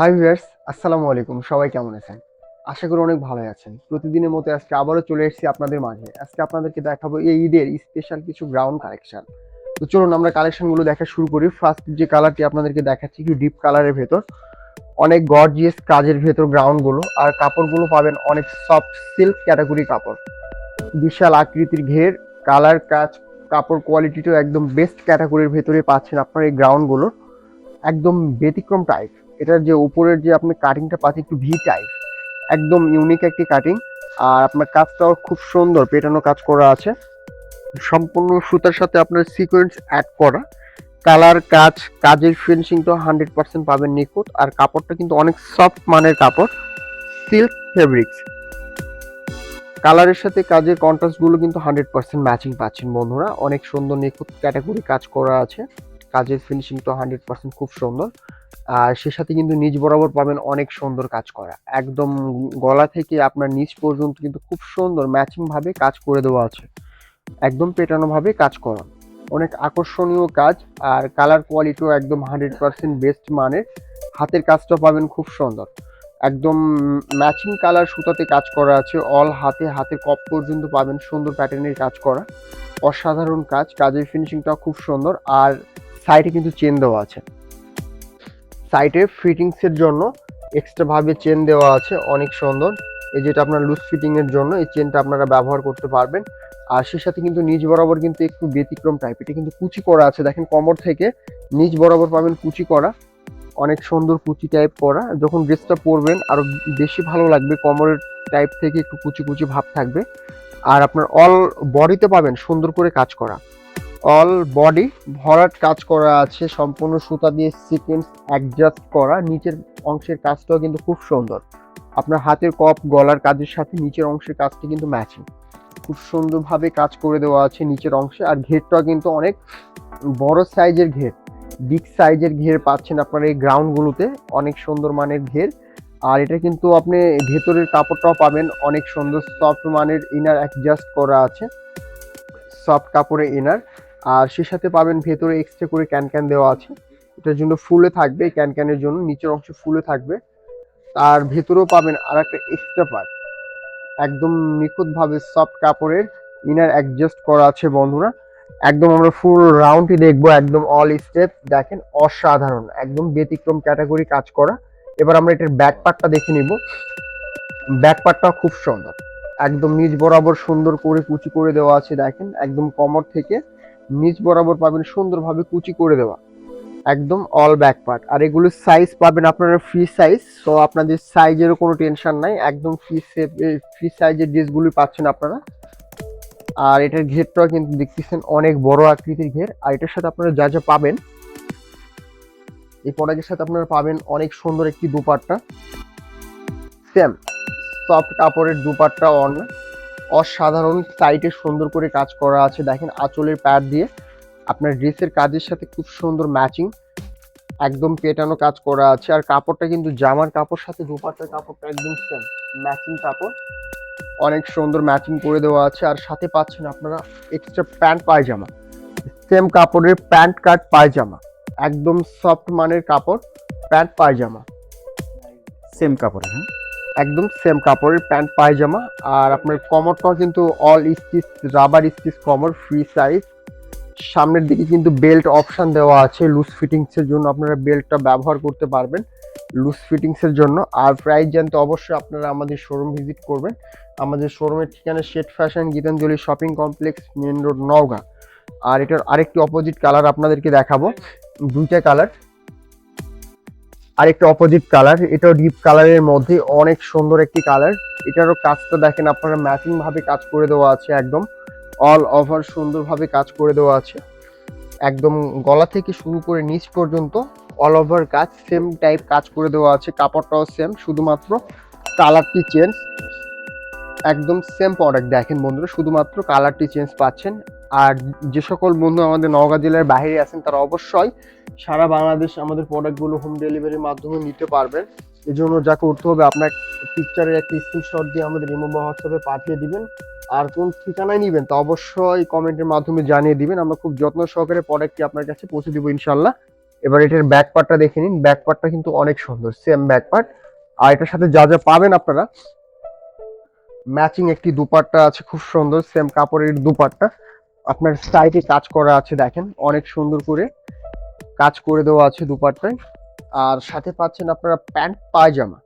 Hi viewers আসসালামু আলাইকুম। সবাই কেমন আছেন? আশা করি অনেক ভালো আছেন। প্রতিদিনের মতো আজকে আবারও চলে এসেছি আপনাদের মাঝে। আজকে আপনাদেরকে দেখাবো এই ঈদের স্পেশাল কিছু গ্রাউন্ড কালেকশন তো চলুন আমরা কালেকশনগুলো দেখা শুরু করি। ফার্স্ট যে কালারটি আপনাদেরকে দেখাচ্ছি, একটু ডিপ কালারের ভেতর। অনেক গর্জিয়াস কাজের ভেতর গ্রাউন্ডগুলো আর কাপড়গুলো পাবেন অনেক সফট সিল্ক ক্যাটাগরি কাপড়। বিশাল আকৃতির ঘের। কালার কাজ, কাপড় কোয়ালিটিটাও একদম বেস্ট ক্যাটাগরির ভেতরে পাচ্ছেন আপনার এই গ্রাউন্ডগুলোর একদম ব্যতিক্রম টাইপ এটার যে উপরের যে আপনি কাটিংটা পাচ্ছেন, একটু ভি টাইপ একদম ইউনিক একটি কাটিং আর আপনার কাজটাও খুব সুন্দর, পেটানো কাজ করা আছে। সম্পূর্ণ সুতার সাথে আপনার সিকোয়েন্স অ্যাড করা। কালার কাজ, কাজের ফিনিশিং তো হান্ড্রেড পার্সেন্ট পাবেন নিখুঁত। আর কাপড়টা কিন্তু অনেক সফট মানের কাপড়। সিল্ক ফেব্রিক্স কালারের সাথে কাজের কন্ট্রাস্টগুলো কিন্তু হান্ড্রেড পার্সেন্ট ম্যাচিং পাচ্ছেন বন্ধুরা। অনেক সুন্দর নিখুঁত ক্যাটাগরি কাজ করা আছে। কাজের ফিনিশিং তো হান্ড্রেড পার্সেন্ট খুব সুন্দর। আর সে সাথে কিন্তু নিচ বরাবর পাবেন অনেক সুন্দর কাজ করা। একদম গলা থেকে আপনার নিচ পর্যন্ত কিন্তু খুব সুন্দর ম্যাচিং ভাবে কাজ করে দেওয়া আছে। একদম পেটানো ভাবে কাজ করা। অনেক আকর্ষণীয় কাজ আর কালার কোয়ালিটিও একদম হান্ড্রেড পারসেন্ট বেস্ট মানের। হাতের কাজটা পাবেন খুব সুন্দর। একদম ম্যাচিং কালার সুতাতে কাজ করা আছে। অল হাতে, হাতের কপ পর্যন্ত পাবেন সুন্দর প্যাটার্নের কাজ করা। অসাধারণ কাজ, কাজের ফিনিশিংটা খুব সুন্দর আর সাইডে কিন্তু চেন দেওয়া আছে। সাইডে ফিটিংসের জন্য এক্সট্রা ভাবে চেন দেওয়া আছে, অনেক সুন্দর। এই যেটা আপনার লুজ ফিটিং এর জন্য, এই চেনটা আপনারা ব্যবহার করতে পারবেন। আর সে সাথে কিন্তু নিচ বরাবর কিন্তু একটু ব্যতিক্রম টাইপ এটা কিন্তু কুচি করা আছে। দেখেন কোমর থেকে নিচ বরাবর পাবেন কুচি করা। অনেক সুন্দর কুচি টাইপ করা। যখন ড্রেসটা পরবেন, আরও বেশি ভালো লাগবে, কোমরের টাইপ থেকে একটু কুচি কুচি ভাব থাকবে। আর আপনার অল বডিতে পাবেন সুন্দর করে কাজ করা। অল বডি ভরাট কাজ করা আছে, সম্পূর্ণ সুতা দিয়ে সিকোয়েন্স অ্যাডজাস্ট করা, নিচের অংশের কাজটাও কিন্তু খুব সুন্দর। আপনার হাতের কপ গলার কাজের সাথে নিচের অংশের কাজটি কিন্তু ম্যাচিং খুব সুন্দরভাবে কাজ করে দেওয়া আছে নিচের অংশে, আর ঘেরটাও কিন্তু অনেক বড় সাইজের ঘের। বিগ সাইজের ঘের পাচ্ছেন আপনার এই গ্রাউন্ডগুলোতে অনেক সুন্দর মানের ঘের। আর এটা কিন্তু আপনি ভেতরের কাপড়টাও পাবেন, অনেক সুন্দর সফট মানের ইনার অ্যাডজাস্ট করা আছে। সফট কাপড়ের ইনার আর সে সাথে পাবেন ভেতরে এক্সট্রা করে ক্যান ক্যান দেওয়া আছে। এটার জন্য ফুলে থাকবে ক্যান ক্যানের জন্য। নিচের অংশ ফুলে থাকবে। আর ভেতরেও পাবেন আর একটা এক্সট্রা পার্ট একদম নিখুঁতভাবে সফট কাপড়ের ইনার অ্যাডজাস্ট করা আছে বন্ধুরা। একদম আমরা ফুল রাউন্ডই দেখব, একদম অল স্টেপ দেখেন, অসাধারণ। একদম ব্যতিক্রম ক্যাটাগরি কাজ করা। এবার আমরা এটার ব্যাক পার্টটা দেখে নিব। ব্যাক পার্টটা খুব সুন্দর। একদম নিজ বরাবর সুন্দর করে কুচি করে দেওয়া আছে, দেখেন। একদম কমর থেকে নিচ বরাবর পাবেন সুন্দরভাবে কুচি করে দেওয়া। একদম অল ব্যাক পার্ট আর এগুলোর সাইজ পাবেন আপনারা ফ্রি সাইজ তো আপনাদের সাইজেরও কোনো টেনশন নাই। একদম ফ্রি ফ্রি সাইজের ড্রেসগুলি পাচ্ছেন আপনারা। আর এটার ঘেরটাও কিন্তু দেখতেছেন অনেক বড় আকৃতির ঘের। আর এটার সাথে আপনারা যা যা পাবেন, এই প্রোডাক্টের সাথে আপনারা পাবেন অনেক সুন্দর একটি দুপাট্টা। সেম সফট কাপড়ের দুপাট্টা অন অসাধারণ সাইটে সুন্দর করে কাজ করা আছে। দেখেন আঁচলের প্যাড দিয়ে আপনার ড্রেসের কাজের সাথে খুব সুন্দর ম্যাচিং একদম পেটানো কাজ করা আছে। আর কাপড়টা কিন্তু জামার কাপড় সাথে, দুপাট্টার কাপড়টা একদম সেম ম্যাচিং কাপড়। অনেক সুন্দর ম্যাচিং করে দেওয়া আছে। আর সাথে পাচ্ছেন আপনারা এক্সট্রা প্যান্ট পায়জামা সেম কাপড়ের প্যান্ট কাট পায়জামা, একদম সফট মানের কাপড় প্যান্ট পায়জামা। সেম কাপড় হ্যাঁ? একদম সেম কাপড়ের প্যান্ট পায়জামা। আর আপনার কমরটাও কিন্তু অল স্টিচ রাবার স্টিচ কমর ফ্রি সাইজ সামনের দিকে কিন্তু বেল্ট অপশান দেওয়া আছে লুজ ফিটিংসের জন্য। আপনারা বেল্টটা ব্যবহার করতে পারবেন লুজ ফিটিংসের জন্য। আর প্রাইস জানতে অবশ্যই আপনারা আমাদের শোরুম ভিজিট করবেন। আমাদের শোরুমের ঠিকানা শেট fashion Gitanjali shopping complex main road Naogaon. আর এটার আরেকটি অপোজিট কালার আপনাদেরকে দেখাবো। দুইটা কালার আরেকটা অপোজিট কালার এটাও ডিপ কালারের মধ্যে অনেক সুন্দর একটি কালার এটারও কাজটা দেখেন আপনারা ম্যাচিং ভাবে কাজ করে দেওয়া আছে একদম। অল ওভার সুন্দরভাবে কাজ করে দেওয়া আছে। একদম গলা থেকে শুরু করে নিচ পর্যন্ত অল ওভার কাজ সেম টাইপ কাজ করে দেওয়া আছে। কাপড়টাও সেম শুধুমাত্র কালারটি চেঞ্জ একদম সেম প্রোডাক্ট দেখেন বন্ধুরা, শুধুমাত্র কালারটি চেঞ্জ পাচ্ছেন। আর যে সকল বন্ধু আমাদের নওগাঁ জেলার বাইরে আছেন, তারা অবশ্যই সারা বাংলাদেশ আমাদের প্রোডাক্টগুলো হোম ডেলিভারির মাধ্যমে নিতে পারবেন। এই জন্য যা করতে হবে, আপনার পিকচারের একটা স্ক্রিনশট দিয়ে আমাদের ইমো হোয়াটসঅ্যাপে পাঠিয়ে দিবেন। আর কোন ঠিকানায় নেবেন তা অবশ্যই কমেন্টের মাধ্যমে জানিয়ে দিবেন। আমরা খুব যত্ন সহকারে প্রোডাক্টটি আপনার কাছে পৌঁছে দিব ইনশাল্লাহ এবার এটার ব্যাক পার্টটা দেখে নিন। ব্যাক পার্টটা কিন্তু অনেক সুন্দর সেম ব্যাক পার্ট আর এটার সাথে যা যা পাবেন আপনারা ম্যাচিং একটি দুপাট্টা আছে, খুব সুন্দর সেম কাপড়ের দুপাট্টা। আপনার সাইডে কাজ করা আছে দেখেন, অনেক সুন্দর করে কাজ করে দেওয়া আছে দুপাট্টায়। আর সাথে পাচ্ছেন আপনারা প্যান্ট পায়জামা।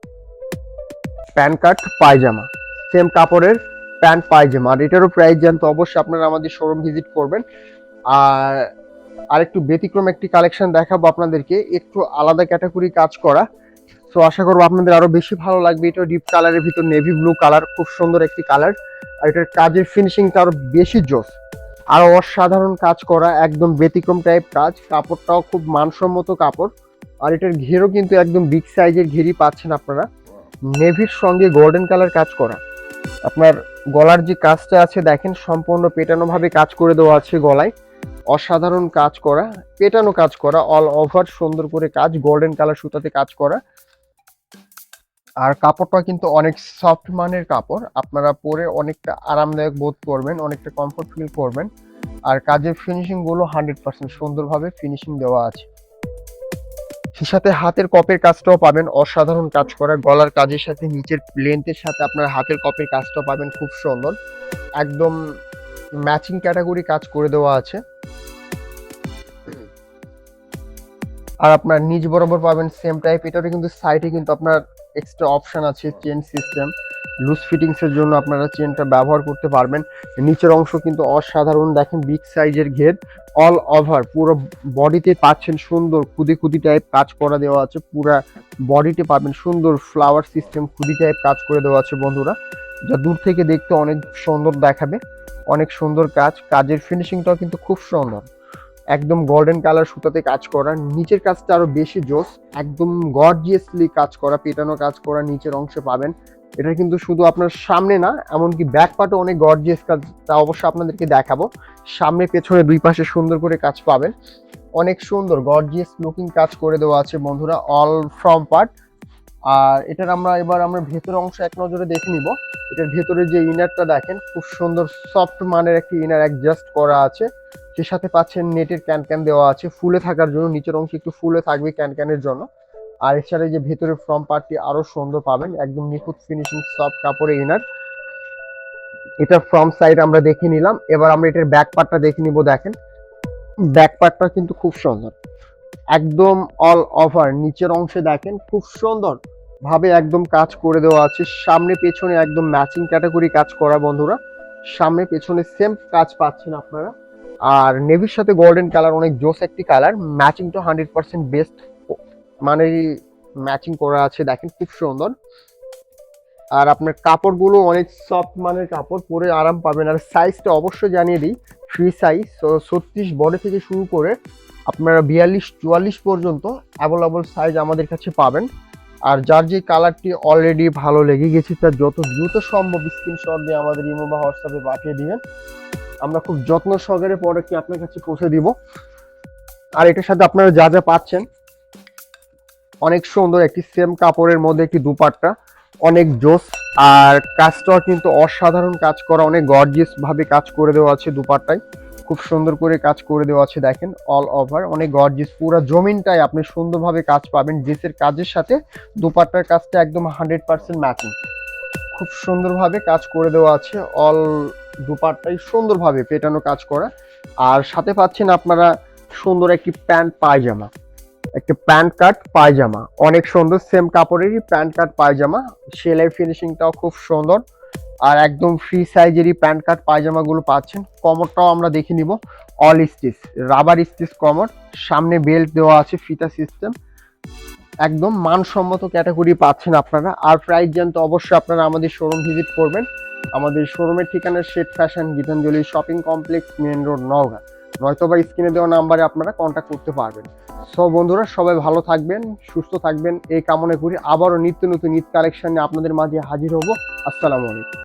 প্যান্ট কাট, পায়জামা। সেম কাপড়ের প্যান্ট, পায়জামা। আর এটারও প্রাইস জানতে অবশ্যই আপনারা আমাদের শোরুম ভিজিট করবেন। আর আরেকটু ব্যতিক্রম একটি কালেকশন দেখাবো আপনাদেরকে। একটু আলাদা ক্যাটাগরি কাজ করা। তো আশা করব আপনাদের আরও বেশি ভালো লাগবে। এটা ডিপ কালারের ভিতর নেভি ব্লু কালার খুব সুন্দর একটি কালার আর এটার কাজের ফিনিশিংটা আরও বেশি জোস আরও অসাধারণ কাজ করা, একদম ব্যতিক্রম টাইপ কাজ। কাপড়টাও খুব মানসম্মত কাপড়। আর এটার ঘেরও কিন্তু একদম বিগ সাইজের ঘেরি পাচ্ছেন আপনারা। নেভির সঙ্গে গোল্ডেন কালার কাজ করা। আপনার গলার যে কাজটা আছে, দেখেন, সম্পূর্ণ পেটানো ভাবে কাজ করে দেওয়া আছে গলায়। অসাধারণ কাজ করা, পেটানো কাজ করা অল ওভার সুন্দর করে কাজ গোল্ডেন কালার সুতাতে কাজ করা। আর কাপড়টা কিন্তু অনেক সফট মানের কাপড়। আপনারা পরে অনেকটা আরামদায়ক বোধ করবেন, অনেকটা কমফোর্ট ফিল করবেন। আর কাজের ফিনিশিংগুলো হান্ড্রেড পার্সেন্ট সুন্দরভাবে ফিনিশিং দেওয়া আছে। সেই সাথে হাতের কপের কাজটাও পাবেন, অসাধারণ কাজ করা। গলার কাজের সাথে, নিচের লেন্থের সাথে আপনার হাতের কপের কাজটাও পাবেন, খুব সুন্দর। একদম ম্যাচিং ক্যাটাগরি কাজ করে দেওয়া আছে। আর আপনার নিজ বরাবর পাবেন সেম টাইপ এটারও কিন্তু সাইডে কিন্তু আপনার এক্সট্রা অপশন আছে চেন সিস্টেম লুজ ফিটিংস এর জন্য আপনারা চেনটা ব্যবহার করতে পারবেন। নিচের অংশ কিন্তু অসাধারণ। দেখেন বিগ সাইজের ঘের অল ওভার পুরো বডিতে পাচ্ছেন সুন্দর খুদি খুদি টাইপ কাজ করা দেওয়া আছে। পুরা বডিতে পাবেন সুন্দর ফ্লাওয়ার সিস্টেম খুদি টাইপ কাজ করে দেওয়া আছে বন্ধুরা। যা দূর থেকে দেখতে অনেক সুন্দর দেখাবে। অনেক সুন্দর কাজ। কাজের ফিনিশিংটাও কিন্তু খুব সুন্দর। একদম গোল্ডেন কালার সুতাতে কাজ করা। নিচের কাজটা আরও বেশি জোস। একদম গর্জিয়াসলি কাজ করা, পেটানো কাজ করা নিচের অংশে পাবেন। এটা কিন্তু শুধু আপনার সামনে না, এমনকি ব্যাক পার্টও অনেক গর্জিয়াস কাজ, তা অবশ্যই আপনাদেরকে দেখাবো। সামনে পেছনে দুই পাশে সুন্দর করে কাজ পাবেন। অনেক সুন্দর গর্জিয়াস লুকিং কাজ করে দেওয়া আছে বন্ধুরা অল ফ্রম পার্ট আর এটার আমরা এবার আমরা ভেতর অংশ এক নজরে দেখে নিব। এটার ভেতরে যে ইনারটা দেখেন, খুব সুন্দর সফট মানের একটি ইনার অ্যাডজাস্ট করা আছে। সে সাথে পাচ্ছেন নেটের ক্যান ক্যান দেওয়া আছে। ফুলে থাকার জন্য, নিচের অংশ একটু ফুলে থাকবে ক্যান ক্যানের জন্য। আর এছাড়া যে ভেতরের ফ্রম পার্টটি আরও সুন্দর পাবেন, একদম নিখুঁত ফিনিশিং সফট কাপড়ে ইনার এটা ফ্রম সাইড আমরা দেখে নিলাম। এবার আমরা এটার ব্যাক পার্টটা দেখে নিব, দেখেন। ব্যাক পার্টটা কিন্তু খুব সুন্দর। একদম অল ওভার নিচের অংশে দেখেন, খুব সুন্দর ভাবে একদম কাজ করে দেওয়া আছে। সামনে পেছনে একদম ম্যাচিং ক্যাটাগরি কাজ করা বন্ধুরা। সামনে পেছনে সেম কাজ পাচ্ছেন আপনারা। আর নেভির সাথে গোল্ডেন কালার অনেক জোস একটি কালার ম্যাচিং তো হান্ড্রেড পার্সেন্ট বেস্ট মানে ম্যাচিং করা আছে, দেখেন খুব সুন্দর। আর আপনার কাপড়গুলো অনেক সফট মানের কাপড়, পরে আরাম পাবেন। আর সাইজটা অবশ্যই জানিয়ে দিই ফ্রি সাইজ ছত্রিশ বডি থেকে শুরু করে আপনারা বিয়াল্লিশ, চুয়াল্লিশ পর্যন্ত অ্যাভেলেবল সাইজ আমাদের কাছে পাবেন। আর যার যে কালারটি অলরেডি ভালো লেগে গেছে তার যত দ্রুত সম্ভব স্ক্রিনশট দিয়ে আমাদের ইমো বা হোয়াটসঅ্যাপে পাঠিয়ে দিবেন। আমরা খুব যত্ন সহকারে প্রোডাক্টটি আপনার কাছে পৌঁছে দিব। আর এটার সাথে আপনারা যা যা পাচ্ছেন, অনেক সুন্দর একটি সেম কাপড়ের মধ্যে একটি দুপাট্টা, অনেক জোস, আর কাজটাও কিন্তু অসাধারণ কাজ করা, অনেক গর্জিয়াস ভাবে কাজ করে দেওয়া আছে দুপাট্টায়। খুব সুন্দর করে কাজ করে দেওয়া আছে দেখেন অল ওভার অনেক গর্জিয়াস পুরো জমিনটাই আপনি সুন্দরভাবে কাজ পাবেন ড্রেসের কাজের সাথে দুপাট্টার কাজটা একদম হান্ড্রেড পার্সেন্ট ম্যাচিং খুব সুন্দরভাবে কাজ করে দেওয়া আছে। অল দুপাট্টাই সুন্দরভাবে পেটানো কাজ করা। আর সাথে পাচ্ছেন আপনারা সুন্দর একটি প্যান্ট পায়জামা। একটা প্যান্ট কাট পায়জামা। অনেক সুন্দর সেম কাপড়েরই প্যান্ট কাট পায়জামা। সেলাই ফিনিশিংটাও খুব সুন্দর। আর একদম ফ্রি সাইজেরই প্যান্ট কাট পায়জামাগুলো পাচ্ছেন। কমরটাও আমরা দেখে নিব। অল স্টিচ রাবার স্টিচ কমর। সামনে বেল্ট দেওয়া আছে ফিতা সিস্টেম একদম মানসম্মত ক্যাটাগরি পাচ্ছেন আপনারা। আর প্রাইস জানতে অবশ্যই আপনারা আমাদের শোরুম ভিজিট করবেন। আমাদের শোরুমের ঠিকানা শেট fashion Gitanjali shopping complex main road Naogaon. নয়তোবা স্ক্রিনে দেওয়া নাম্বারে আপনারা কন্ট্যাক্ট করতে পারবেন। সব বন্ধুরা, সবাই ভালো থাকবেন, সুস্থ থাকবেন। এই কামনা করি আবারও নিত্য নতুন ঈদ কালেকশন নিয়ে আপনাদের মাঝে হাজির হব। আসসালামু আলাইকুম।